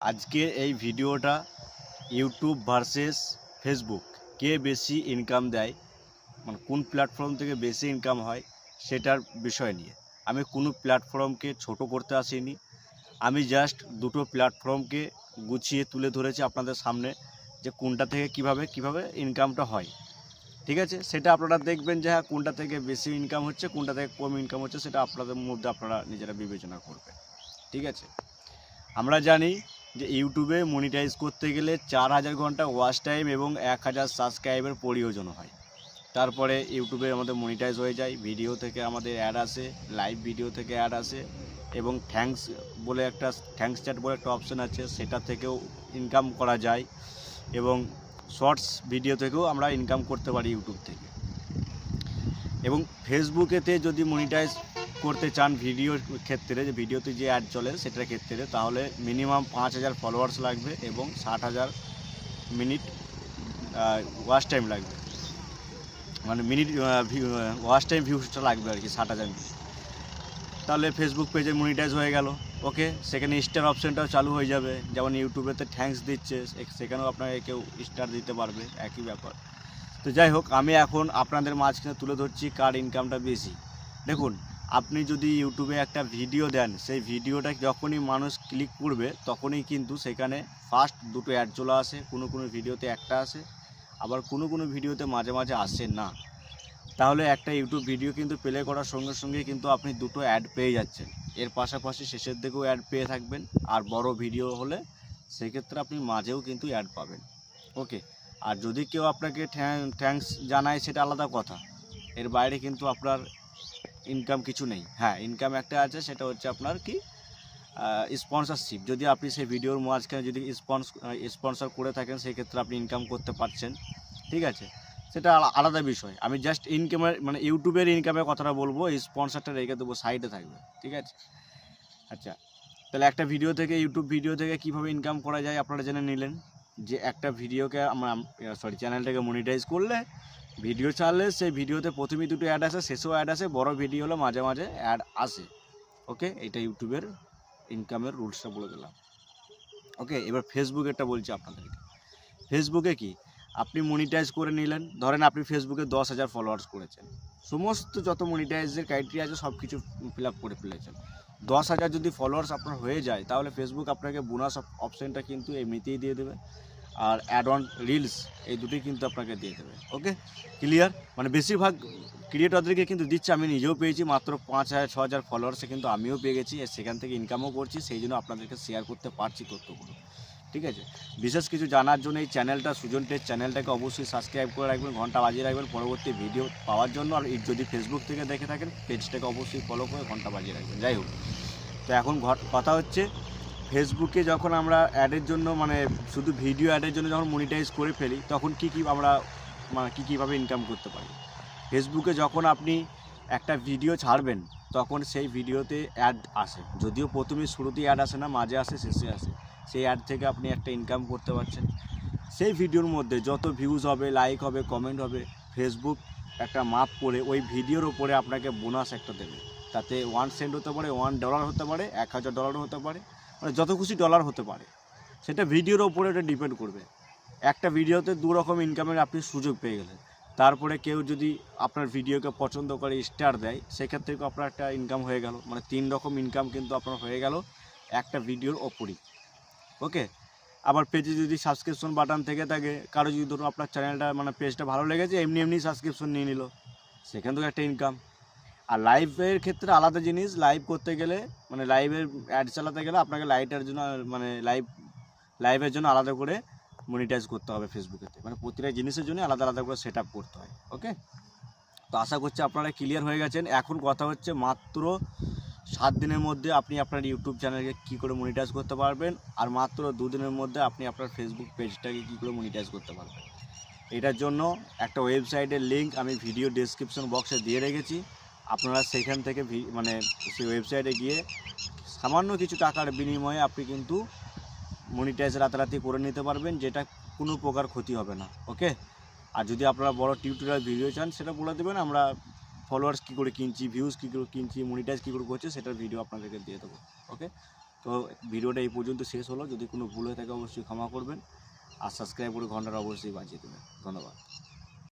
আজকে এই ভিডিওটা ইউটিউব ভার্সেস ফেসবুক কে বেশি ইনকাম দেয় মানে কোন প্ল্যাটফর্ম থেকে বেশি ইনকাম হয়, সেটার বিষয় নিয়ে। আমি কোনো প্ল্যাটফর্মকে ছোট করতে আসিনি, আমি জাস্ট দুটো প্ল্যাটফর্মকে গুছিয়ে তুলে ধরেছি আপনাদের সামনে যে কোনটা থেকে কীভাবে কীভাবে ইনকামটা হয়। ঠিক আছে? সেটা আপনারা দেখবেন যে হ্যাঁ কোনটা থেকে বেশি ইনকাম হচ্ছে, কোনটা থেকে কম ইনকাম হচ্ছে, সেটা আপনাদের মধ্যে আপনারা নিজেরা বিবেচনা করবেন। ঠিক আছে? আমরা জানি যে ইউটিউবে মনিটাইজ করতে গেলে চার হাজার ঘণ্টা ওয়াচ টাইম এবং এক হাজার সাবস্ক্রাইবের প্রয়োজন হয়। তারপরে ইউটিউবে আমাদের মনিটাইজ হয়ে যায় ভিডিও থেকে আমাদের অ্যাড আসে লাইভ ভিডিও থেকে অ্যাড আসে এবং থ্যাঙ্কস বলে একটা থ্যাঙ্কস চ্যাট বলে একটা অপশান আছে, সেটা থেকেও ইনকাম করা যায় এবং শর্টস ভিডিও থেকেও আমরা ইনকাম করতে পারি ইউটিউব থেকে। এবং ফেসবুকেতে যদি মনিটাইজ করতে চান ভিডিওর ক্ষেত্রে, যে ভিডিওতে যে অ্যাড চলে সেটার ক্ষেত্রে, তাহলে মিনিমাম পাঁচ হাজার ফলোয়ার্স লাগবে এবং ষাট হাজার মিনিট ওয়াচ টাইম লাগবে। মানে মিনিট ওয়াচ টাইম ভিউসটা লাগবে আর কি, ষাট হাজার মিনিট তাহলে ফেসবুক পেজে মনিটাইজ হয়ে গেল। ওকে সেখানে স্টার অপশানটাও চালু হয়ে যাবে। যেমন ইউটিউবেতে থ্যাঙ্কস দিচ্ছে সেখানেও আপনাকে কেউ স্টার দিতে পারবে, একই ব্যাপার। তো যাই হোক, আমি এখন আপনাদের মাঝখানে তুলে ধরছি কার ইনকামটা বেশি। দেখুন আপনি যদি ইউটিউবে একটা ভিডিও দেন, সেই ভিডিওটা যখনই মানুষ ক্লিক করবে, তখনই কিন্তু সেখানে ফার্স্ট দুটো অ্যাড চলে আসে, কোনো কোনো ভিডিওতে একটা আসে, আবার কোনো কোনো ভিডিওতে মাঝে মাঝে আসে না। তাহলে একটা ইউটিউব ভিডিও কিন্তু প্লে করার সঙ্গে সঙ্গে কিন্তু আপনি দুটো অ্যাড পেয়ে যাচ্ছেন। এর পাশাপাশি শেষের দিকেও অ্যাড পেয়ে থাকবেন, আর বড় ভিডিও হলে সেক্ষেত্রে আপনি মাঝেও কিন্তু অ্যাড পাবেন। ওকে আর যদি কেউ আপনাকে থ্যাঙ্কস জানায়, সেটা আলাদা কথা। এর বাইরে কিন্তু আপনার ইনকাম কিছু নেই। হ্যাঁ ইনকাম একটা আছে, সেটা হচ্ছে আপনার কি স্পন্সরশিপ যদি আপনি সেই ভিডিওর মাঝখানে যদি স্পন্স স্পন্সর করে থাকেন, সেই ক্ষেত্রে আপনি ইনকাম করতে পারছেন। ঠিক আছে? সেটা আলাদা বিষয়। আমি জাস্ট ইনকামের মানে ইউটিউবের ইনকামের কথাটা বলব, এই স্পন্সরটা রেখে দেবো সাইডে থাকবে। ঠিক আছে? আচ্ছা তাহলে একটা ভিডিও থেকে ইউটিউব ভিডিও থেকে কীভাবে ইনকাম করা যায়, আপনারা জেনে নিলেন। যে একটা ভিডিওকে আমরা সরি চ্যানেলটাকে মনিটাইজ করলে ভিডিও ছাড়লে সেই ভিডিওতে প্রথমেই দুটো অ্যাড আসে, শেষেও অ্যাড আসে, বড় ভিডিও হলে মাঝে মাঝে অ্যাড আসে। ওকে এটা ইউটিউবের ইনকামের রুলসটা বলে দিলাম। ওকে এবার ফেসবুকেরটা বলছি আপনাদেরকে। ফেসবুকে কি? আপনি মনিটাইজ করে নিলেন। ধরেন আপনি ফেসবুকে দশ হাজার ফলোয়ার্স করেছেন। সমস্ত যত মনিটাইজের ক্রাইটেরিয়া আছে সব কিছু ফিল আপ করে ফেলেছেন। দশ হাজার যদি ফলোয়ার্স আপনার হয়ে যায়, তাহলে ফেসবুক আপনাকে বোনাস অপশানটা কিন্তু এমনিতেই দিয়ে দেবে। আর অ্যাড অন রিলস এই দুটোই কিন্তু আপনাকে দিয়ে দেবে। ওকে ক্লিয়ার মানে বেশিরভাগ ক্রিয়েটরদেরকে কিন্তু দিচ্ছে, আমি নিজেও পেয়েছি মাত্র পাঁচ হাজার, ছ হাজার ফলোয়ার্সে কিন্তু আমিও পেয়ে গেছি সেখান থেকে ইনকামও করছি, সেই জন্য আপনাদেরকে শেয়ার করতে পারছি তথ্যগুলো। ঠিক আছে? বিশেষ কিছু জানার জন্য এই চ্যানেলটা সুজন টেস্ট চ্যানেলটাকে অবশ্যই সাবস্ক্রাইব করে রাখবেন, ঘণ্টা বাজিয়ে রাখবেন, পরবর্তী ভিডিও পাওয়ার জন্য, আর যদি ফেসবুক থেকে দেখে থাকেন পেজটাকে অবশ্যই ফলো করে ঘণ্টা বাজিয়ে রাখবেন। যাই হোক, তো এখন কথা হচ্ছে ফেসবুকে যখন আমরা অ্যাডের জন্য মানে শুধু ভিডিও অ্যাডের জন্য যখন মনিটাইজ করে ফেলি, তখন কী কী আমরা মানে কী কীভাবে ইনকাম করতে পারি? ফেসবুকে যখন আপনি একটা ভিডিও ছাড়বেন, তখন সেই ভিডিওতে অ্যাড আসে। যদিও প্রথমে শুরুতেই অ্যাড আসে না, মাঝে আসে, শেষে আসে। সেই অ্যাড থেকে আপনি একটা ইনকাম করতে পারছেন। সেই ভিডিওর মধ্যে যত ভিউজ হবে লাইক হবে কমেন্ট হবে ফেসবুক একটা মাপ করে ওই ভিডিওর ওপরে আপনাকে বোনাস একটা দেবে। তাতে ওয়ান সেন্ট হতে পারে ওয়ান ডলার হতে পারে, এক হাজার ডলারও হতে পারে। মানে যত খুশি ডলার হতে পারে। সেটা ভিডিওর ওপরে ওটা ডিপেন্ড করবে। একটা ভিডিওতে দু রকম ইনকামের আপনি সুযোগ পেয়ে গেলেন। তারপরে কেউ যদি আপনার ভিডিওকে পছন্দ করে স্টার দেয় সেক্ষেত্রেও আপনার একটা ইনকাম হয়ে গেল। মানে তিন রকম ইনকাম কিন্তু আপনার হয়ে গেল একটা ভিডিওর ওপরই। ওকে আবার পেজে যদি সাবস্ক্রিপশন বাটন থেকে থাকে, কারও যদি ধরুন আপনার চ্যানেলটা মানে পেজটা ভালো লেগেছে, এমনি এমনি সাবস্ক্রিপশন নিয়ে নিল, সেখান থেকে একটা ইনকাম আর লাইভের ক্ষেত্রে আলাদা জিনিস লাইভ করতে গেলে মানে লাইভের অ্যাড চালাতে গেলে আপনাকে লাইটের জন্য মানে লাইভ লাইভের জন্য আলাদা করে মনিটাইজ করতে হবে ফেসবুকেতে মানে প্রতিটা জিনিসের জন্য আলাদা আলাদা করে সেট করতে হয় ওকে তো আশা করছি আপনারা ক্লিয়ার হয়ে গেছেন। এখন কথা হচ্ছে মাত্র সাত দিনের মধ্যে আপনি আপনার ইউটিউব চ্যানেলকে কী করে মনিটাইজ করতে পারবেন, আর মাত্র দুদিনের মধ্যে আপনি আপনার ফেসবুক পেজটাকে কী করে মনিটাইজ করতে পারবেন। এটার জন্য একটা ওয়েবসাইটের লিঙ্ক আমি ভিডিও ডেসক্রিপশন বক্সে দিয়ে রেখেছি। আপনারা সেইখান থেকে মানে সেই ওয়েবসাইটে গিয়ে সামান্য কিছু টাকার বিনিময়ে আপনি কিন্তু মনিটাইজ রাতারাতি করে নিতে পারবেন, যেটা কোনো প্রকার ক্ষতি হবে না ওকে আর যদি আপনারা বড় টিউটোরিয়াল ভিডিও চান, সেটা বলে দেবেন, আমরা ফলোয়ার্স কী করে কিনছি ভিউজ কী করে কিনছি মনিটাইজ কী করে করছে, সেটার ভিডিও আপনাদেরকে দিয়ে দেবো ওকে তো ভিডিওটা এই পর্যন্ত শেষ হলো, যদি কোনো ভুল হয়ে থাকে অবশ্যই ক্ষমা করবেন, আর সাবস্ক্রাইব করে ঘন্টাটা অবশ্যই বাজিয়ে দেবেন, ধন্যবাদ।